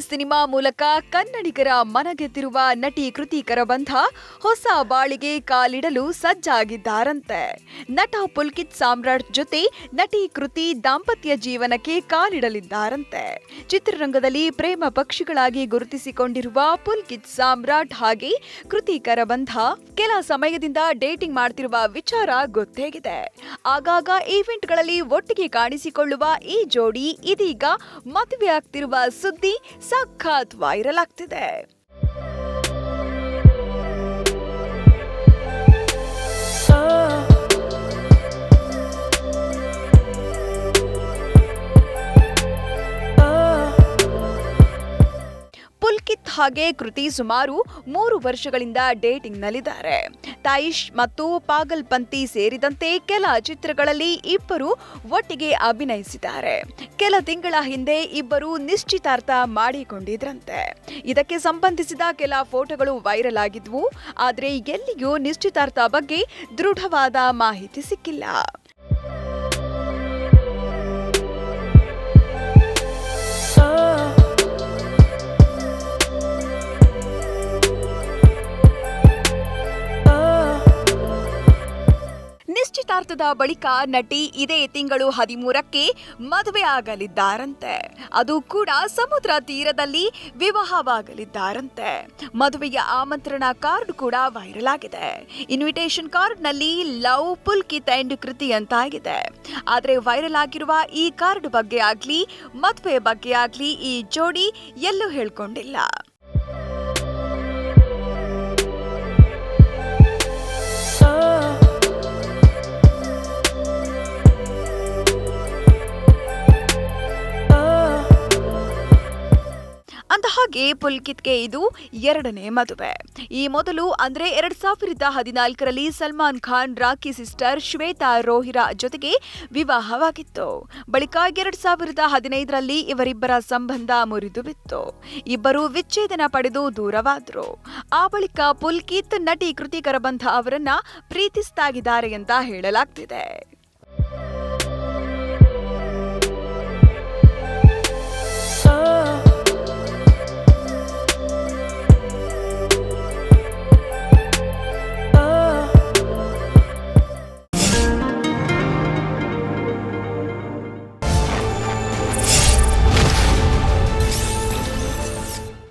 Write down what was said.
Cinema ಮೂಲಕ ಕನ್ನಡಿಗರ ಮನಗೆದ್ದಿರುವ ನಟಿ ಕೃತಿ ಬಂಧ ಹೊಸ ಬಾಳಿಗೆ ಕಾಲಿಡಲು ಸಜ್ಜಾಗಿದ್ದಾರಂತೆ. ನಟ ಪುಲ್ಕಿತ್ ಸಾಮ್ರಾಟ್ ಜೊತೆ ನಟಿ ಕೃತಿ ದಾಂಪತ್ಯ ಜೀವನಕ್ಕೆ ಕಾಲಿಡಲಿದ್ದಾರಂತೆ. ಚಿತ್ರರಂಗದಲ್ಲಿ ಪ್ರೇಮ ಪಕ್ಷಿಗಳಾಗಿ ಗುರುತಿಸಿಕೊಂಡಿರುವ ಪುಲ್ಕಿತ್ ಸಾಮ್ರಾಟ್ ಹಾಗೆ ಕೃತಿ ಬಂಧ ಕೆಲ ಸಮಯದಿಂದ ಡೇಟಿಂಗ್ ಮಾಡ್ತಿರುವ ವಿಚಾರ ಗೊತ್ತೇಗಿದೆ. ಆಗಾಗ ಈವೆಂಟ್ಗಳಲ್ಲಿ ಒಟ್ಟಿಗೆ ಕಾಣಿಸಿಕೊಳ್ಳುವ ಈ ಜೋಡಿ ಇದೀಗ ಮದುವೆ ಆಗ್ತಿರುವ ಸುದ್ದಿ ಸಖತ್ ವೈರಲ್ ಆಗ್ತಿದೆ. ಹಾಗೆ ಕೃತಿ ಸುಮಾರು ಮೂರು ವರ್ಷಗಳಿಂದ ಡೇಟಿಂಗ್ನಲ್ಲಿದ್ದಾರೆ. ತಾಯಿಶ್ ಮತ್ತು ಪಾಗಲ್ಪಂತಿ ಸೇರಿದಂತೆ ಕೆಲ ಚಿತ್ರಗಳಲ್ಲಿ ಇಬ್ಬರು ಒಟ್ಟಿಗೆ ಅಭಿನಯಿಸಿದ್ದಾರೆ. ಕೆಲ ತಿಂಗಳ ಹಿಂದೆ ಇಬ್ಬರು ನಿಶ್ಚಿತಾರ್ಥ ಮಾಡಿಕೊಂಡಿದ್ರಂತೆ. ಇದಕ್ಕೆ ಸಂಬಂಧಿಸಿದ ಕೆಲ ಫೋಟೋಗಳು ವೈರಲ್ ಆಗಿದ್ವು, ಆದರೆ ಎಲ್ಲಿಯೂ ನಿಶ್ಚಿತಾರ್ಥ ಬಗ್ಗೆ ದೃಢವಾದ ಮಾಹಿತಿ ಸಿಕ್ಕಿಲ್ಲ. ನಿಶ್ಚಿತಾರ್ಥದ ಬಳಿಕ ನಟಿ ಇದೇ ತಿಂಗಳು ಹದಿಮೂರಕ್ಕೆ ಮದುವೆ ಆಗಲಿದ್ದಾರಂತೆ. ಅದು ಕೂಡ ಸಮುದ್ರ ತೀರದಲ್ಲಿ ವಿವಾಹವಾಗಲಿದ್ದಾರಂತೆ. ಮದುವೆಯ ಆಮಂತ್ರಣ ಕಾರ್ಡ್ ಕೂಡ ವೈರಲ್ ಆಗಿದೆ. ಇನ್ವಿಟೇಷನ್ ಕಾರ್ಡ್ನಲ್ಲಿ ಲವ್, ಪುಲ್ಕಿತ್ ಅಂಡ್ ಕೃತಿ ಅಂತ ಆಗಿದೆ ಆದರೆ ವೈರಲ್ ಆಗಿರುವ ಈ ಕಾರ್ಡ್ ಬಗ್ಗೆ ಆಗಲಿ, ಮದುವೆ ಬಗ್ಗೆ ಆಗಲಿ ಈ ಜೋಡಿ ಎಲ್ಲೂ ಹೇಳ್ಕೊಂಡಿಲ್ಲ. ಹಾಗೆ ಪುಲ್ಕಿತ್ಗೆ ಇದು ಎರಡನೇ ಮದುವೆ. ಈ ಮೊದಲು ಅಂದ್ರೆ ಎರಡ್ ಸಾವಿರದ ಹದಿನಾಲ್ಕರಲ್ಲಿ ಸಲ್ಮಾನ್ ಖಾನ್ ರಾಕಿ ಸಿಸ್ಟರ್, ಶ್ವೇತಾ ರೋಹಿರಾ ಜೊತೆಗೆ ವಿವಾಹವಾಗಿತ್ತು. ಬಳಿಕ ಎರಡ್ ಸಾವಿರದ ಹದಿನೈದರಲ್ಲಿ ಇವರಿಬ್ಬರ ಸಂಬಂಧ ಮುರಿದು ಬಿತ್ತು ಇಬ್ಬರು ವಿಚ್ಛೇದನ ಪಡೆದು ದೂರವಾದರು. ಆ ಬಳಿಕ ಪುಲ್ಕಿತ್ ನಟಿ ಕೃತಿ ಕರಬಂಧ ಅವರನ್ನ ಪ್ರೀತಿಸ್ತಾಗಿದ್ದಾರೆ ಅಂತ ಹೇಳಲಾಗ್ತಿದೆ.